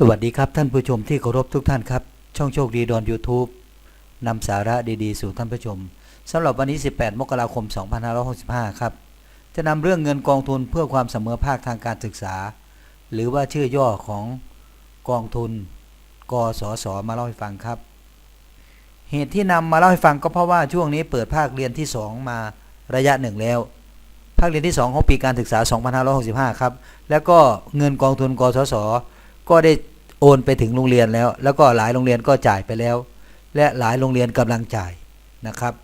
สวัสดีครับท่านผู้ชมที่เคารพทุกท่านครับ ช่องโชคดีดอน YouTube นำสาระดีๆ สู่ท่านผู้ชมสำหรับวันนี้ 18 มกราคม 2565 ครับ จะนำเรื่องเงินกองทุนเพื่อความเสมอภาคทางการศึกษา หรือว่าชื่อย่อของกองทุน กสศมาเล่าให้ฟังครับ เหตุที่นำมาเล่าให้ฟังก็เพราะว่าช่วงนี้เปิดภาคเรียนที่ 2 มาระยะหนึ่งแล้วภาคเรียนที่ 2 ของปีการศึกษา 2565 ครับ แล้วก็เงินกองทุน กสศ ก็ได้โอนไปถึงโรงเรียนแล้ว แล้วก็หลายโรงเรียนก็จ่ายไปแล้ว และหลายโรงเรียนกำลังจ่ายนะครับ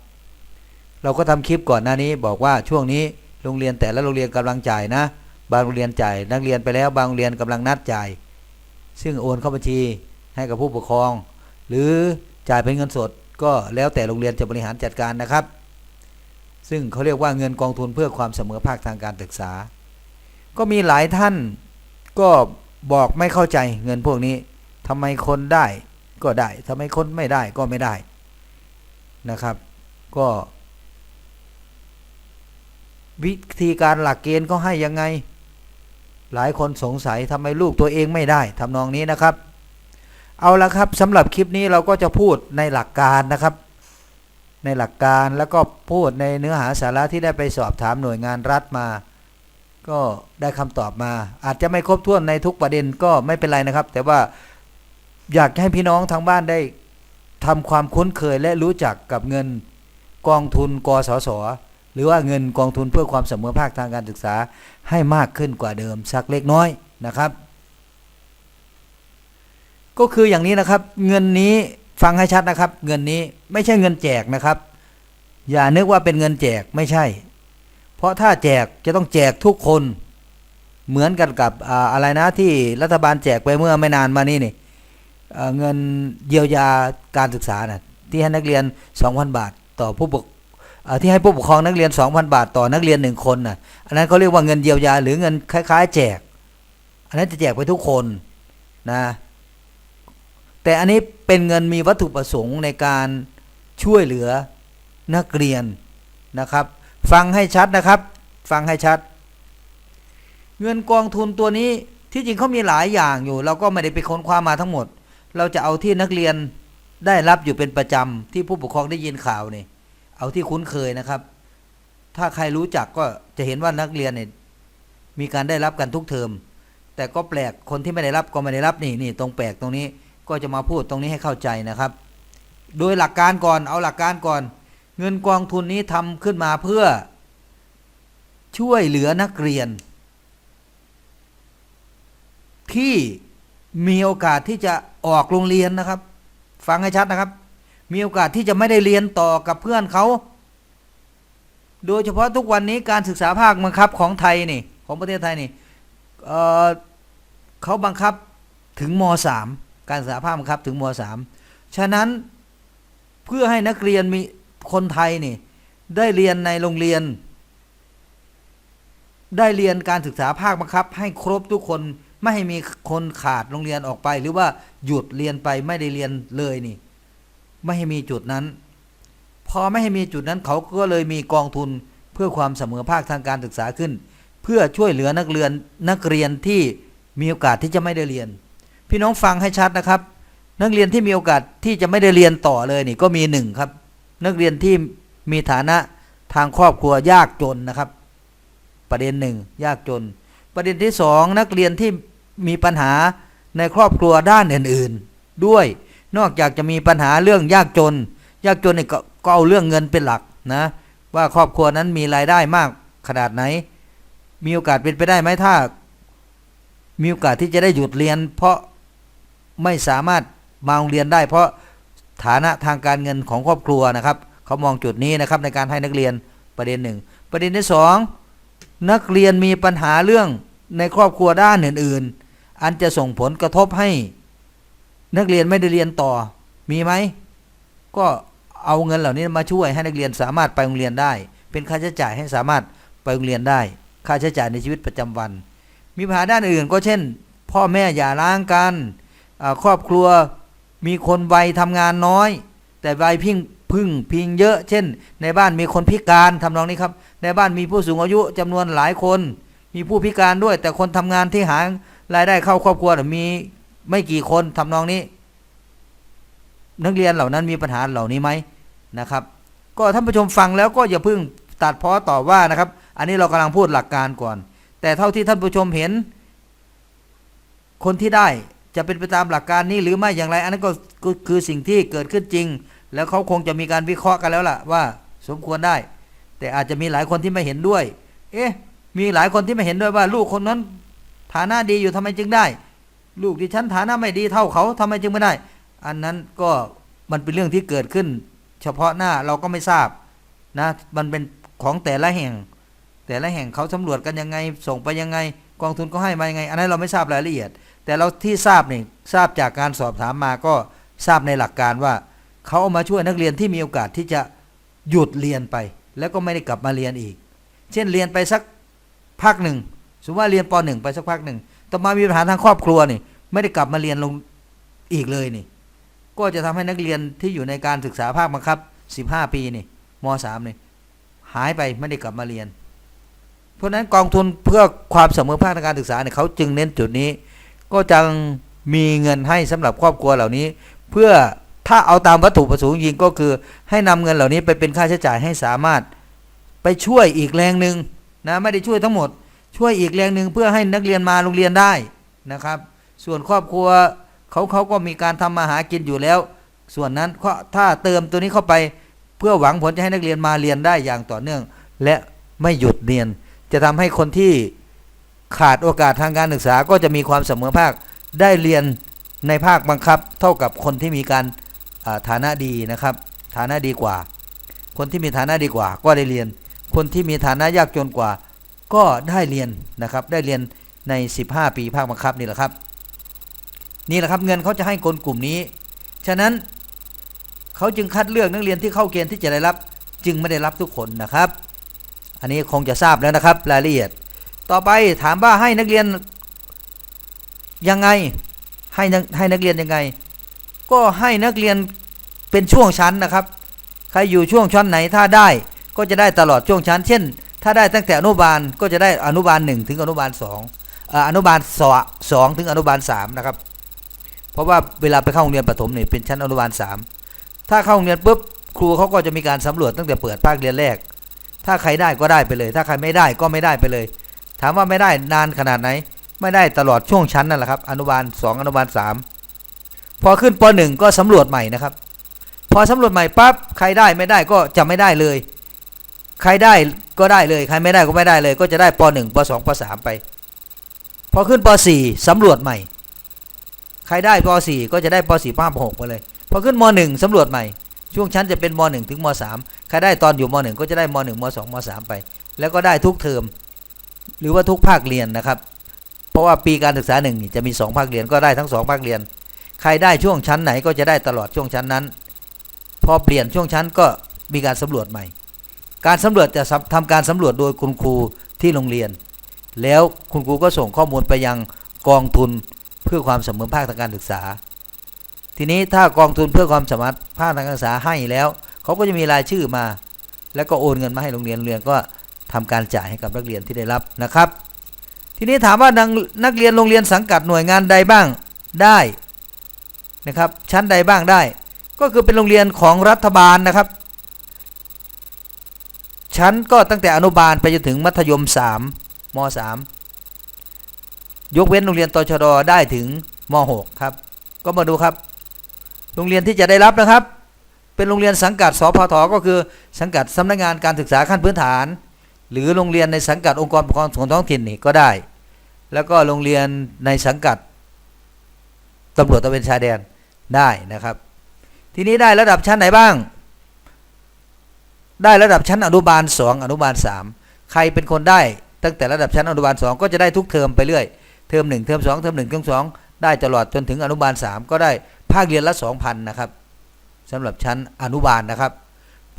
เราก็ทำคลิปก่อนหน้านี้บอกว่าช่วงนี้โรงเรียนแต่ละโรงเรียนกำลังจ่ายนะ บางโรงเรียนจ่ายนักเรียนไปแล้ว บางโรงเรียนกำลังนัดจ่าย ซึ่งโอนเข้าบัญชีให้กับผู้ปกครอง หรือจ่ายเป็นเงินสดก็แล้วแต่โรงเรียนจะบริหารจัดการนะครับ ซึ่งเขาเรียกว่าเงินกองทุนเพื่อความเสมอภาคทางการศึกษา ก็มีหลายท่านก็ บอกไม่เข้าใจเงินพวกนี้ทำไมคนได้ก็ได้ทำไมคนไม่ได้ก็ไม่ได้นะครับ ก็ วิธีการหลักเกณฑ์ก็ให้ยังไง หลายคนสงสัยทำไมลูกตัวเองไม่ได้ทำนองนี้นะครับ เอาละครับสำหรับคลิปนี้เราก็จะพูดในหลักการนะครับ ในหลักการแล้วก็พูดในเนื้อหาสาระที่ได้ไปสอบถามหน่วยงานรัฐมา ก็ได้คำตอบมา อาจจะไม่ครบถ้วนในทุกประเด็นก็ไม่เป็นไรนะครับ แต่ว่าอยากให้พี่น้องทางบ้านได้ทำความคุ้นเคยและรู้จักกับเงินกองทุนกสศหรือว่าเงินกองทุนเพื่อความเสมอภาคทางการศึกษาให้มากขึ้นกว่าเดิมสักเล็กน้อยนะครับ ก็คืออย่างนี้นะครับ เงินนี้ฟังให้ชัดนะครับ เงินนี้ไม่ใช่เงินแจกนะครับ อย่านึกว่าเป็นเงินแจกไม่ใช่ ราะถ้าแจกจะต้องแจกทุกคน เหมือนกันกับอะไรนะที่รัฐบาลแจกไปเมื่อไม่นานมานี้นี่เงินเยียวยาการศึกษานะที่ให้นักเรียน 2,000 บาท ต่อผู้ปกเอ่อที่ให้ผู้ปกครองนักเรียน 2,000 บาท ต่อนักเรียนหนึ่งคนน่ะอันนั้นเขาเรียกว่าเงินเยียวยาหรือเงินคล้าย ๆ แจก อันนั้นจะแจกไปทุกคนนะแต่อันนี้เป็นเงินมีวัตถุประสงค์ในการช่วยเหลือนักเรียนนะครับ ฟังให้ชัดนะครับ ฟังให้ชัด เงินกองทุนตัวนี้ที่จริงเขามีหลายอย่างอยู่ เราก็ไม่ได้ไปค้นคว้ามาทั้งหมด เราจะเอาที่นักเรียนได้รับอยู่เป็นประจำที่ผู้ปกครองได้ยินข่าวนี่เอาที่คุ้นเคยนะครับ ถ้าใครรู้จักก็จะเห็นว่านักเรียนเนี่ยมีการได้รับกันทุกเทอม แต่ก็แปลกคนที่ไม่ได้รับก็ไม่ได้รับนี่นี่ตรงแปลกตรงนี้ก็จะมาพูดตรงนี้ให้เข้าใจนะครับ โดยหลักการก่อนเอาหลักการก่อน เงินกองทุนนี้ทำขึ้นมาเพื่อ ช่วยเหลือนักเรียน ที่มีโอกาสที่จะออกโรงเรียนนะครับ ฟังให้ชัดนะครับ มีโอกาสที่จะไม่ได้เรียนต่อกับเพื่อนเขาโดยเฉพาะทุกวันนี้การศึกษาภาคบังคับของไทยนี่ของประเทศไทยนี่เเขาบังคับถึงมสามการศึกษาภาคบังคับถึงมสามฉะนั้นเพื่อให้นักเรียนมี คนไทยนี่ได้เรียนในโรงเรียน ได้เรียนการศึกษาภาคบังคับ ให้ครบทุกคนไม่ให้มีคนขาดโรงเรียนออกไป หรือว่าหยุดเรียนไปไม่ได้เรียนเลยนี่ ไม่ให้มีจุดนั้น พอไม่ให้มีจุดนั้นเขาก็เลยมีกองทุนเพื่อความเสมอภาคทางการศึกษาขึ้น เพื่อช่วยเหลือนักเรียนนักเรียนที่มีโอกาสที่จะไม่ได้เรียน พี่น้องฟังให้ชัดนะครับ นักเรียนที่มีโอกาสที่จะไม่ได้เรียนต่อเลยนี่ก็มีหนึ่งครับ นักเรียนที่มีฐานะทางครอบครัวยากจนนะครับ ประเด็นหนึ่งยากจน ประเด็นที่สองนักเรียนที่มีปัญหาในครอบครัวด้านอื่นๆ ด้วยนอกจากจะมีปัญหาเรื่องยากจน ยากจนเนี่ยก็เอาเรื่องเงินเป็นหลักนะว่าครอบครัวนั้นมีรายได้มากขนาดไหน มีโอกาสเป็นไปได้ไหมถ้า มีโอกาสที่จะได้หยุดเรียน เพราะไม่สามารถมาโรงเรียนได้ เพราะ ฐานะทางการเงินของครอบครัวนะครับเขามองจุดนี้นะครับในการให้นักเรียนประเด็นหนึ่งประเด็นที่สองนักเรียนมีปัญหาเรื่องในครอบครัวด้านอื่น ๆ อันจะส่งผลกระทบให้ นักเรียนไม่ได้เรียนต่อมีไหมก็เอาเงินเหล่านี้มาช่วยให้นักเรียนสามารถไปโรงเรียนได้ เป็นค่าใช้จ่ายให้สามารถไปโรงเรียนได้ ค่าใช้จ่ายในชีวิตประจำวัน มีปัญหาด้านอื่นก็เช่น พ่อแม่อย่าร้างกันครอบครัว มีคนวัยทำงานน้อย แต่วัยพิงพึ่งพิงเยอะ เช่น ในบ้านมีคนพิการทำนองนี้ครับ ในบ้านมีผู้สูงอายุจำนวนหลายคน มีผู้พิการด้วย แต่คนทำงานที่หารายได้เข้าครอบครัวมีไม่กี่คนทำนองนี้ นักเรียนเหล่านั้นมีปัญหาเหล่านี้ไหมนะครับ ก็ท่านผู้ชมฟังแล้วก็อย่าเพิ่งตัดเพ้อต่อว่านะครับ อันนี้เรากำลังพูดหลักการก่อน แต่เท่าที่ท่านผู้ชมเห็น คนที่ได้ จะเป็นไปตามหลักการนี้หรือไม่อย่างไร อันนั้นก็คือสิ่งที่เกิดขึ้นจริง แล้วเขาคงจะมีการวิเคราะห์กันแล้วล่ะว่า สมควรได้ แต่อาจจะมีหลายคนที่ไม่เห็นด้วย เอ๊ะ มีหลายคนที่ไม่เห็นด้วยว่า ลูกคนนั้น ฐานะดีอยู่ทำไมจึงได้ ลูกดิฉันฐานะไม่ดีเท่าเขาทำไมจึงไม่ได้ อันนั้นก็มันเป็นเรื่องที่เกิดขึ้น เฉพาะหน้าเราก็ไม่ทราบนะมันเป็นของแต่ละแห่ง แต่ละแห่งเขาสำรวจกันยังไง ส่งไปยังไง กองทุนก็ให้มายังไง อันนั้นเราไม่ทราบรายละเอียด แต่เราที่ทราบนี่ทราบจากการสอบถามมาก็ทราบในหลักการว่าเขาเอามาช่วยนักเรียนที่มีโอกาสที่จะหยุดเรียนไป แล้วก็ไม่ได้กลับมาเรียนอีก เช่นเรียนไปสักพักหนึ่งสมมติว่าเรียนปหนึ่งไปสักพักหนึ่งต่อมามีปัญหาทางครอบครัวนี่ ไม่ได้กลับมาเรียนลงอีกเลยนี่ ก็จะทำให้นักเรียนที่อยู่ในการศึกษาภาคบังคับ 15 ปีนี่ม .3 นี่หายไปไม่ได้กลับมาเรียน เพราะนั้นกองทุนเพื่อความเสมอภาคทางการศึกษาเนี่ยเขาจึงเน้นจุดนี้ ก็จังมีเงินให้สำหรับครอบครัวเหล่านี้ เพื่อถ้าเอาตามวัตถุประสงค์จริงก็คือ ให้นำเงินเหล่านี้ไปเป็นค่าใช้จ่ายให้สามารถไปช่วยอีกแรงหนึ่งนะไม่ได้ช่วยทั้งหมด ช่วยอีกแรงหนึ่งเพื่อให้นักเรียนมาโรงเรียนได้นะครับ ส่วนครอบครัวเขาเขาก็มีการทำมาหากินอยู่แล้ว ส่วนนั้นก็ถ้าเติมตัวนี้เข้าไปเพื่อหวังผลจะให้นักเรียนมาเรียนได้อย่างต่อเนื่อง และไม่หยุดเรียน จะทำให้คนที่ ขาดโอกาสทางการศึกษาก็จะมีความเสมอภาคได้เรียนในภาคบังคับ เท่ากับคนที่มีการฐานะดีนะครับ ฐานะดีกว่า คนที่มีฐานะดีกว่า ก็ได้เรียน คนที่มีฐานะยากจนกว่า ก็ได้เรียนนะครับ ได้เรียนใน 15 ปีภาคบังคับนี่แหละครับ นี่แหละครับเงินเขาจะให้คนกลุ่มนี้ ฉะนั้นเขาจึงคัดเลือกนักเรียนที่เข้าเกณฑ์ที่จะได้รับ จึงไม่ได้รับทุกคนนะครับ อันนี้คงจะทราบแล้วนะครับรายละเอียด ต่อไปถามว่าให้นักเรียนยังไงให้นักให้นักเรียนยังไง ก็ให้นักเรียนเป็นช่วงชั้นนะครับ ใครอยู่ช่วงชั้นไหนถ้าได้ก็จะได้ตลอดช่วงชั้น เช่น ถ้าได้ตั้งแต่อนุบาลก็จะได้อนุบาลหนึ่งถึงอนุบาลสองอนุบาลสองสองถึงอนุบาลสามนะครับเพราะว่าเวลาไปเข้าโรงเรียนประถมเนี่ยเป็นชั้นอนุบาลสามถ้าเข้าโรงเรียนปุ๊บครูเขาก็จะมีการสำรวจตั้งแต่เปิดภาคเรียนแรก ถ้าใครได้ก็ได้ไปเลย ถ้าใครไม่ได้ก็ไม่ได้ไปเลย ถามว่าไม่ได้นานขนาดไหน ไม่ได้ตลอดช่วงชั้นนั่นแหละครับ อนุบาลสองอนุบาลสามพอขึ้นปหนึ่งก็สำรวจใหม่นะครับ พอสำรวจใหม่ปั๊บใครได้ไม่ได้ก็จะไม่ได้เลย ใครได้ก็ได้เลย ใครไม่ได้ก็ไม่ได้เลย ก็จะได้ปหนึ่งปสองปสามไป พอขึ้นปสี่สำรวจใหม่ ใครได้ปสี่ก็จะได้ปสี่ป้าปหกไปเลย พอขึ้นมหนึ่งสำรวจใหม่ช่วงชั้นจะเป็นมหนึ่งถึงมสามใครได้ตอนอยู่มหนึ่งก็จะได้มหนึ่งมสองมสามไป แล้วก็ได้ทุกเทอม หรือว่าทุกภาคเรียนนะครับ เพราะว่าปีการศึกษาหนึ่งจะมีสองภาคเรียนก็ได้ทั้งสองภาคเรียน ใครได้ช่วงชั้นไหนก็จะได้ตลอดช่วงชั้นนั้น พอเปลี่ยนช่วงชั้นก็มีการสำรวจใหม่ การสำรวจจะทำการสำรวจโดยคุณครูที่โรงเรียน แล้วคุณครูก็ส่งข้อมูลไปยังกองทุนเพื่อความเสมอภาคทางการศึกษา ทีนี้ถ้ากองทุนเพื่อความสมรรถภาคทางการศึกษาให้แล้วเขาก็จะมีรายชื่อมา แล้วก็โอนเงินมาให้โรงเรียนเรียนก็ ทำการจ่ายให้กับนักเรียนที่ได้รับนะครับ ทีนี้ถามว่านักนักเรียนโรงเรียนสังกัดหน่วยงานใดบ้างได้นะครับ ชั้นใดบ้างได้ ก็คือเป็นโรงเรียนของรัฐบาลนะครับ ชั้นก็ตั้งแต่อนุบาลไปจนถึงมัธยม3ม3ยกเว้นโรงเรียนตชดได้ถึงม6ครับ ก็มาดูครับ โรงเรียนที่จะได้รับนะครับ เป็นโรงเรียนสังกัดสพทก็คือสังกัดสำนักงานการศึกษาขั้นพื้นฐาน หรือโรงเรียนในสังกัดองค์กรปกครองส่วนท้องถิ่นนี่ก็ได้ แล้วก็โรงเรียนในสังกัดตำรวจตระเวนชายแดนได้นะครับ ทีนี้ได้ระดับชั้นไหนบ้าง ได้ระดับชั้นอนุบาล 2 อนุบาล 3 ใครเป็นคนได้ ตั้งแต่ระดับชั้นอนุบาล 2 ก็จะได้ทุกเทอมไปเรื่อยเทอม1เทอม2เทอม1เทอม2 ได้ตลอดจนถึงอนุบาล 3 ก็ได้ภาคเรียนละ 2,000นะครับสำหรับชั้นอนุบาลนะครับ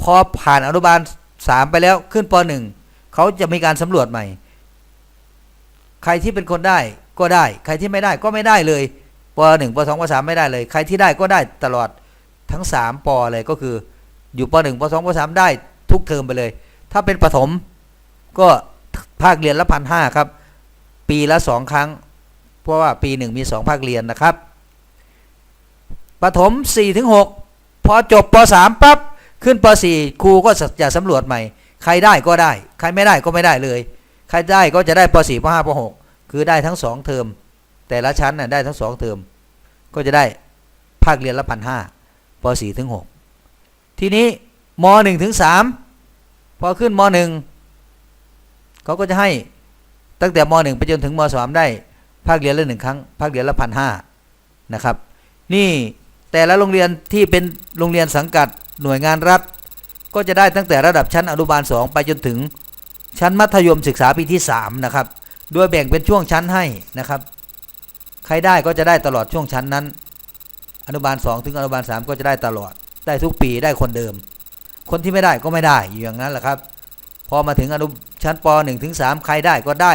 พอผ่านอนุบาล 3 ไปแล้วขึ้นป .1 เขาจะมีการสำรวจใหม่ ใครที่เป็นคนได้ก็ได้ ใครที่ไม่ได้ก็ไม่ได้เลยป .1 ป .2 ป .3 ไม่ได้เลย ใครที่ได้ก็ได้ตลอดทั้ง3ปเลยก็คือ อยู่ป .1 ป .2 ป .3 ได้ทุกเทอมไปเลย ถ้าเป็นประถมก็ภาคเรียนละพันห้าครับ ปีละสองครั้ง เพราะว่าปีหนึ่งมีสองภาคเรียนนะครับประถม4ถึง6พอจบป3ปั๊บขึ้นป4ครูก็จะสำรวจใหม่ ใครได้ก็ได้ ใครไม่ได้ก็ไม่ได้เลย ใครได้ก็จะได้ป4ป5ป6คือได้ทั้งสองเทอม แต่ละชั้นน่ะได้ทั้งสองเทอม ก็จะได้ภาคเรียนละพันห้าป4ถึง6ทีนี้ม1ถึง3พอขึ้นม1เขาก็จะให้ตั้งแต่ม1ไปจนถึงม3ได้ ภาคเรียนละหนึ่งครั้ง ภาคเรียนละพันห้านะครับ นี่แต่ละโรงเรียนที่เป็นโรงเรียนสังกัดหน่วยงานรัฐ ก็จะได้ตั้งแต่ระดับชั้นอนุบาล 2 ไปจนถึงชั้นมัธยมศึกษาปีที่ 3 นะครับ โดยแบ่งเป็นช่วงชั้นให้นะครับ ใครได้ก็จะได้ตลอดช่วงชั้นนั้น อนุบาล 2 ถึงอนุบาล 3 ก็จะได้ตลอด ได้ทุกปีได้คนเดิม คนที่ไม่ได้ก็ไม่ได้อยู่อย่างนั้นแหละครับ พอมาถึงอนุชั้นป .1 ถึง3ใครได้ก็ได้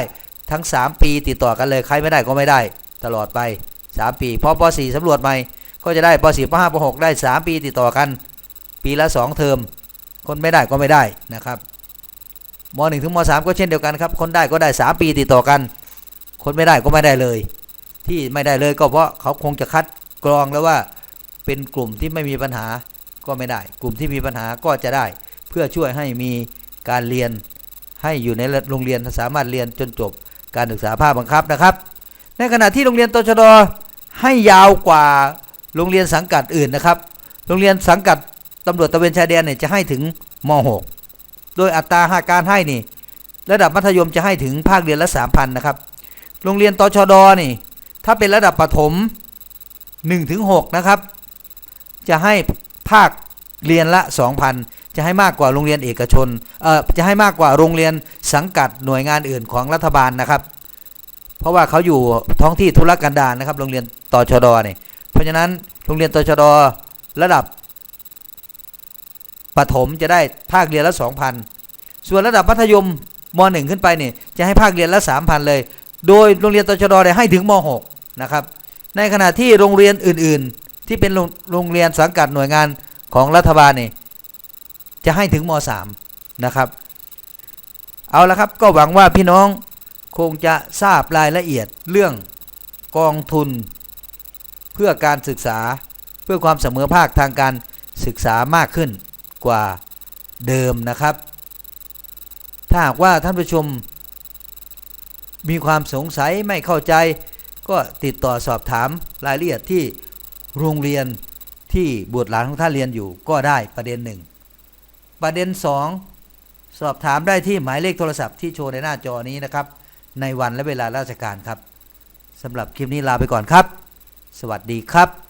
ทั้ง 3 ปีติดต่อกันเลย ใครไม่ได้ก็ไม่ได้ ตลอดไป 3 ปีพอป .4 สำรวจใหม่ก็จะได้ป .4 ป .5 ป .6 ได้ 3 ปีติดต่อกัน ปีละ 2 เทอม คนไม่ได้ก็ไม่ได้นะครับม .1 ถึงม .3 ก็เช่นเดียวกันครับ คนได้ก็ได้3ปีติดต่อกัน คนไม่ได้ก็ไม่ได้เลย ที่ไม่ได้เลยก็เพราะเขาคงจะคัดกรองแล้วว่าเป็นกลุ่มที่ไม่มีปัญหาก็ไม่ได้ กลุ่มที่มีปัญหาก็จะได้ เพื่อช่วยให้มีการเรียนให้อยู่ในโรงเรียนสามารถเรียนจนจบการศึกษาภาคบังคับนะครับ ในขณะที่โรงเรียนตชดให้ยาวกว่าโรงเรียนสังกัดอื่นนะครับ โรงเรียนสังกัด ตำรวจตะเวนชายแดนเนี่ยจะให้ถึงม .6 โดยอัตราหาการให้นี่ระดับมัธยมจะให้ถึงภาคเรียนละ3,000นะครับ โรงเรียนตชดนี่ถ้าเป็นระดับประถม1ถึง6นะครับ จะให้ภาคเรียนละ 2,000 จะให้มากกว่าโรงเรียนเอกชนเอ่อจะให้มากกว่าโรงเรียนสังกัดหน่วยงานอื่นของรัฐบาลนะครับ เพราะว่าเขาอยู่ท้องที่ธุรกันดารนะครับ โรงเรียนตชดเนี่ยเพราะฉะนั้นโรงเรียนตชดระดับ ประถมจะได้ภาคเรียนละ2,000ส่วนระดับมัธยมม .1 ขึ้นไปเนี่ยจะให้ภาคเรียนละ3,000เลย โดยโรงเรียนตชดเนี่ยให้ถึงม .6 นะครับ ในขณะที่โรงเรียนอื่นๆ ที่เป็นโรงงเรียนสังกัดหน่วยงานของรัฐบาลเนี่ยจะให้ถึงม .3 นะครับ เอาละครับก็หวังว่าพี่น้องคงจะทราบรายละเอียดเรื่องกองทุน เพื่อการศึกษาเพื่อความเสมอภาคทางการศึกษามากขึ้น กว่าเดิมนะครับ ถ้าหากว่าท่านผู้ชม มีความสงสัยไม่เข้าใจ ก็ติดต่อสอบถามรายละเอียดที่โรงเรียนที่บุตรหลานของท่านเรียนอยู่ก็ได้ประเด็นหนึ่งประเด็นสองสอบถามได้ที่หมายเลขโทรศัพท์ที่โชว์ในหน้าจอนี้นะครับ ในวันและเวลาราชการครับสำหรับคลิปนี้ลาไปก่อนครับ สวัสดีครับ